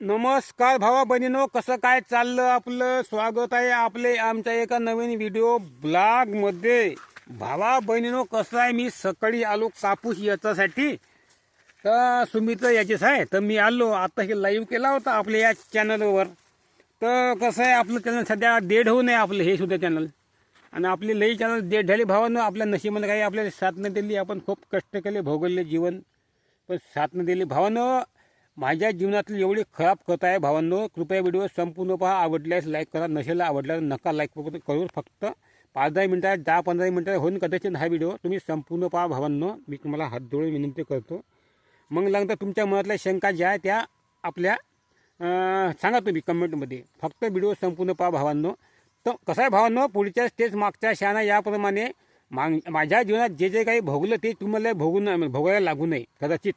नमस्कार भावा बहिणीनो कसं काय चाललं आपलं? स्वागत आहे आपले आमच्या एका नवीन व्हिडिओ ब्लॉगमध्ये. भावा बहिणीनो कसं आहे? मी सकाळी आलो कापूस याच्यासाठी. तर सुमित याचेच आहे. तर मी आलो. आता हे लाईव्ह केला होता आपल्या या चॅनलवर तर कसं आहे? आपलं चॅनल सध्या डेड होऊ नये आपलं हे सुद्धा चॅनल आणि आपली लई चॅनल डेड झाले. भावानं आपल्या नशिबानं काही आपल्याला साथ न दिली. आपण खूप कष्ट केले भोगवले जीवन. पण साथ न दिली. भावानं माझ्या जीवनातली एवढी खराब कथा आहे भावांनो. कृपया व्हिडिओ संपूर्ण पहा. आवडल्यास लाईक करा. नसेल आवडल्यास नका लाईक करू. फक्त पाच दहा मिनटात दहा पंधरा मिनटात होऊन कदाचित हा व्हिडिओ तुम्ही संपूर्ण पहा भावांनो. मी तुम्हाला हात जोडून विनंती करतो. मग लागतं तुमच्या मनातल्या शंका ज्या आहे त्या आपल्या सांगा तुम्ही कमेंटमध्ये. फक्त व्हिडिओ संपूर्ण पहा भावांनो. तर कसं आहे भावांनो? पुढच्या स्टेज मागच्या शाना याप्रमाणे माग माझ्या जीवनात जे जे काही भोगलं ते तुम्हाला भोगून भोगायला लागू नये. कदाचित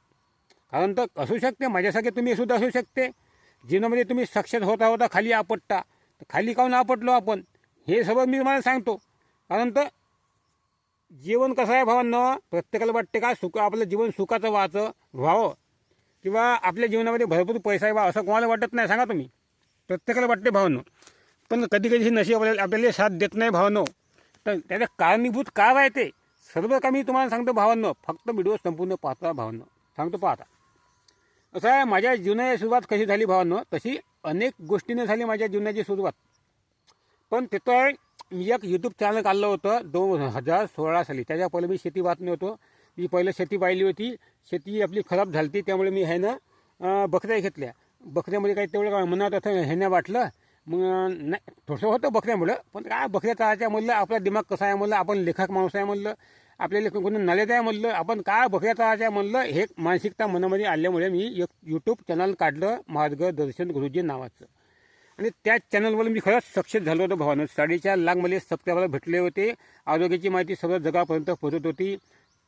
कारण तर असू शकते माझ्यासारखे तुम्ही सुद्धा असू शकते. जीवनामध्ये तुम्ही सक्षम होता होता खाली आपटता. तर खाली काहून आपटलो आपण? हे सगळं मी तुम्हाला सांगतो. कारण तर जीवन कसं आहे भावांनो? प्रत्येकाला वाटते का सुख आपलं जीवन सुखाचं व्हायचं व्हावं? किंवा आपल्या जीवनामध्ये भरपूर पैसा आहे बा असं कोणाला वाटत नाही? सांगा तुम्ही. प्रत्येकाला वाटते भावांनो. पण कधी कधी नशीब आपल्याला आपल्याला साथ देत नाही भावनो. तर त्याचं कारणीभूत काय आहे ते? सर्व का मी तुम्हाला सांगतो भावांनो. फक्त व्हिडिओ संपूर्ण पाहता भावांनो. सांगतो पाहता असं आहे माझ्या जीवनाची सुरुवात कशी झाली भावांनो तशी अनेक गोष्टीने झाली माझ्या जीवनाची सुरुवात. पण तिथं मी एक यूट्यूब चॅनल काढलं होतं दोन हजार सोळा साली. त्याच्या पहिले मी शेती बातमी होतो मी पहिलं शेती पाहिली होती. शेती आपली खराब झाली होती त्यामुळे मी ह्यानं बकऱ्या घेतल्या. बकऱ्यामध्ये काही तेवढं काय मनात असं ह्यानं नाही वाटलं मग नाही थोडंसं होतं बकऱ्यामुळं पण काय बकऱ्या चालायच्या म्हणलं आपला दिमाग कसा आहे म्हणलं आपण लेखक माणूस आहे म्हणलं. आपल्याला कोणी नॉलेज आहे म्हणलं आपण काय बघत आहात म्हणलं हे मानसिकता मनामध्ये आल्यामुळे मी एक यूट्यूब चॅनल काढलं मार्गदर्शन गुरुजी नावाचं. आणि त्या चॅनलवर मी खरंच सक्सेस झालो होतो भावानं. साडेचार लाख मला सबस्क्रायबर भेटले होते. आरोग्याची माहिती सर्व जगापर्यंत पोहोचत होती.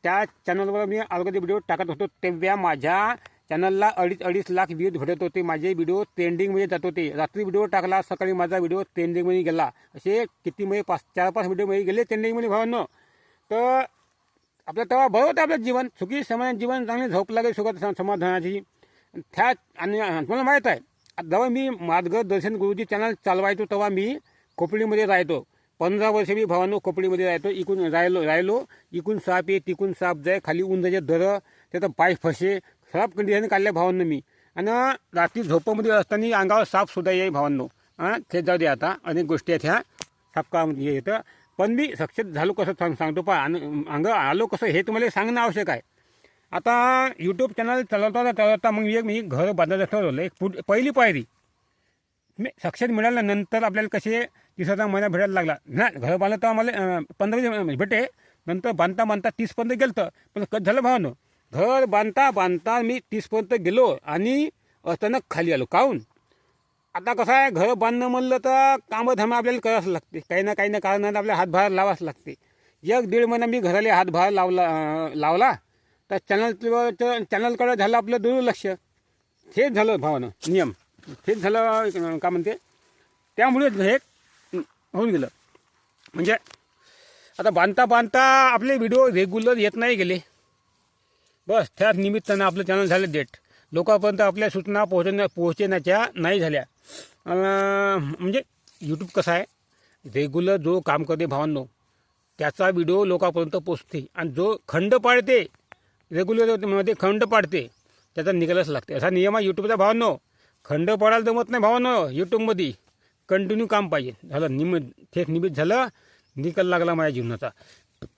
त्या चॅनलवर मी आरोग्याचे व्हिडिओ टाकत होतो. तेव्हा माझ्या चॅनलला अडीच अडीच लाख व्ह्यूज भेटत होते. माझे व्हिडिओ ट्रेंडिंगमध्ये जात होते. रात्री व्हिडिओ टाकला सकाळी माझा व्हिडिओ ट्रेंडिंगमध्ये गेला. असे किती महिने पाच चार पाच व्हिडिओमध्ये गेले ट्रेंडिंगमध्ये भावानं. तर आपलं तेव्हा बरं होतं आपलं जीवन. सुखी समाधान जीवन चांगली झोप लागेल सुखात समाधानाची. त्या आणि तुम्हाला माहीत आहे जेव्हा मी मार्गदर्शन गुरुजी चॅनल चालवायचो तेव्हा मी खोपडीमध्ये राहतो पंधरा वर्ष मी भावानो खोपडीमध्ये राहतो इकून राहिलो राहिलो. इकून साप ये तिकून साप जाय. खाली उंदाचे दर त्याचं पाय फसे. खराब कंडिशन काढल्या भावांनो मी. आणि रात्री झोपामध्ये असताना अंगावर साप सुद्धा येई भावांनो. हां ते जाऊ दे आता. अनेक गोष्टी आहेत ह्या. सापकामध्ये येतं. पण मी सक्सेस झालो कसं सांग सांगतो पा अंग आलो कसं हे तुम्हाला सांगणं आवश्यक आहे. आता यूट्यूब चॅनल चालवता चालवता मग एक मी घर बांधायचं ठरवलं. एक पुढ पहिली पायरी. मी सक्सेस मिळाल्यानंतर आपल्याला कसे तिसरा महिना भेटायला लागला. ना घर बांधलं तर आम्हाला पंधरा भेटे. नंतर बांधता बांधता तीसपर्यंत गेलं तर पण कसं झालं भावानं? घर बांधता बांधता मी तीसपर्यंत गेलो आणि अचानक खाली आलो. काहून? आता कसं आहे घर बांधणं म्हणलं तर कामं धामं आपल्याला करावंच लागते. काही ना काही ना कारणानं आपल्या हातभार लावाच लागते. एक दीड महिना मी घराला हातभार लावला लावला तर चॅनल चॅनलकडं झालं आपलं दुर्लक्ष. हेच झालं भावानं नियम. हेच झालं का म्हणते? त्यामुळे हे होऊन गेलं. म्हणजे आता बांधता बांधता आपले व्हिडिओ रेग्युलर येत नाही गेले. बस त्याच निमित्तानं आपलं चॅनल झालं डेट लोकांपर्यंत आपल्या सूचना पोहोचण्या पोहोचण्याच्या नाही झाल्या. म्हणजे यूट्यूब कसं आहे? रेग्युलर जो काम करते भावांनो त्याचा व्हिडिओ लोकांपर्यंत पोचते आणि जो खंड पाडते रेग्युलरमध्ये खंड पाडते त्याचा निकालच लागते. असा नियम आहे यूट्यूबचा भावांनो. खंड पाडायला जमत नाही भावांनो यूट्यूबमध्ये कंटिन्यू काम पाहिजे. झालं निम थेट निमित्त झालं निकाल लागला माझ्या जीवनाचा.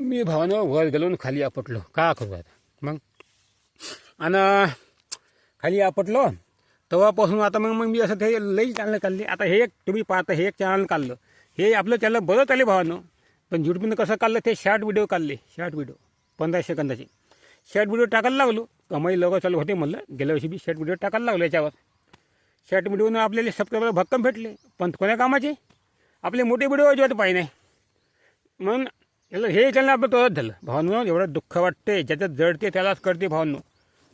मी भावानं वर गेलो आणि खाली आपटलो. का करू आता? मग? आणि खाली आपटलो तेव्हापासून आता मग मग मी असं ते लई चांगलं काढले. आता हे एक तुम्ही पाहता हे एक चॅनल काढलं. हे आपलं चॅनल बरं चालले भावानं. पण यूट्यूबनं कसं काढलं ते शॉर्ट व्हिडिओ काढले. शॉर्ट व्हिडिओ पंधरा सेकंदाचे. शॉर्ट व्हिडिओ टाकायला लागलो. कमाई लवकर चालू होते म्हणलं. गेल्या वर्षी बी शॉर्ट व्हिडिओ टाकायला लागलो याच्यावर. शॉर्ट व्हिडिओनं आपल्याला सबस्क्रायबर भक्कम भेटले. पण कोण्या कामाचे? आपले मोठे व्हिडिओ अजिबात पाहिजे नाही. म्हणून याला हे चॅनल आपलं तोच झालं. भावांनो एवढं दुःख वाटते ज्याच्यात जडते त्यालाच करते भावांनो.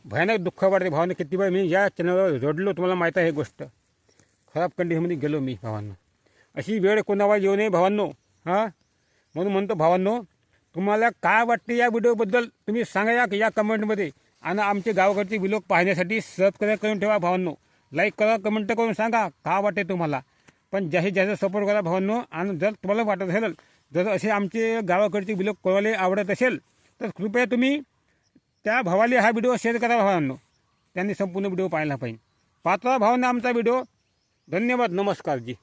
भयानक दुःख वाटते भावांनो किती वेळ मी या चॅनलवर जोडलो तुम्हाला माहीत आहे गोष्ट. खराब कंडिशनमध्ये गेलो मी भावांनो. अशी वेळ कोणावर येऊ नये भावांनो हां? म्हणून म्हणतो भावांनो तुम्हाला काय वाटते या व्हिडिओबद्दल तुम्ही सांगा या या कमेंटमध्ये. आणि आमचे गावाकडचे व्हिडिओ पाहण्यासाठी सबस्क्राईब करून ठेवा भावांनो. लाईक करा कमेंट करून सांगा का वाटते तुम्हाला. पण जास्तीत जास्त सपोर्ट करा भावांनो. आणि जर तुम्हाला वाटत असेल जर असे आमचे गावाकडचे व्हिडिओ कोणाला आवडत असेल तर कृपया तुम्ही त्या भावाले हा व्हिडिओ शेअर करा भावांनो. त्यांनी संपूर्ण व्हिडिओ पाहायला पाहिजे. पाहता भावांना आमचा व्हिडिओ. धन्यवाद नमस्कार जी.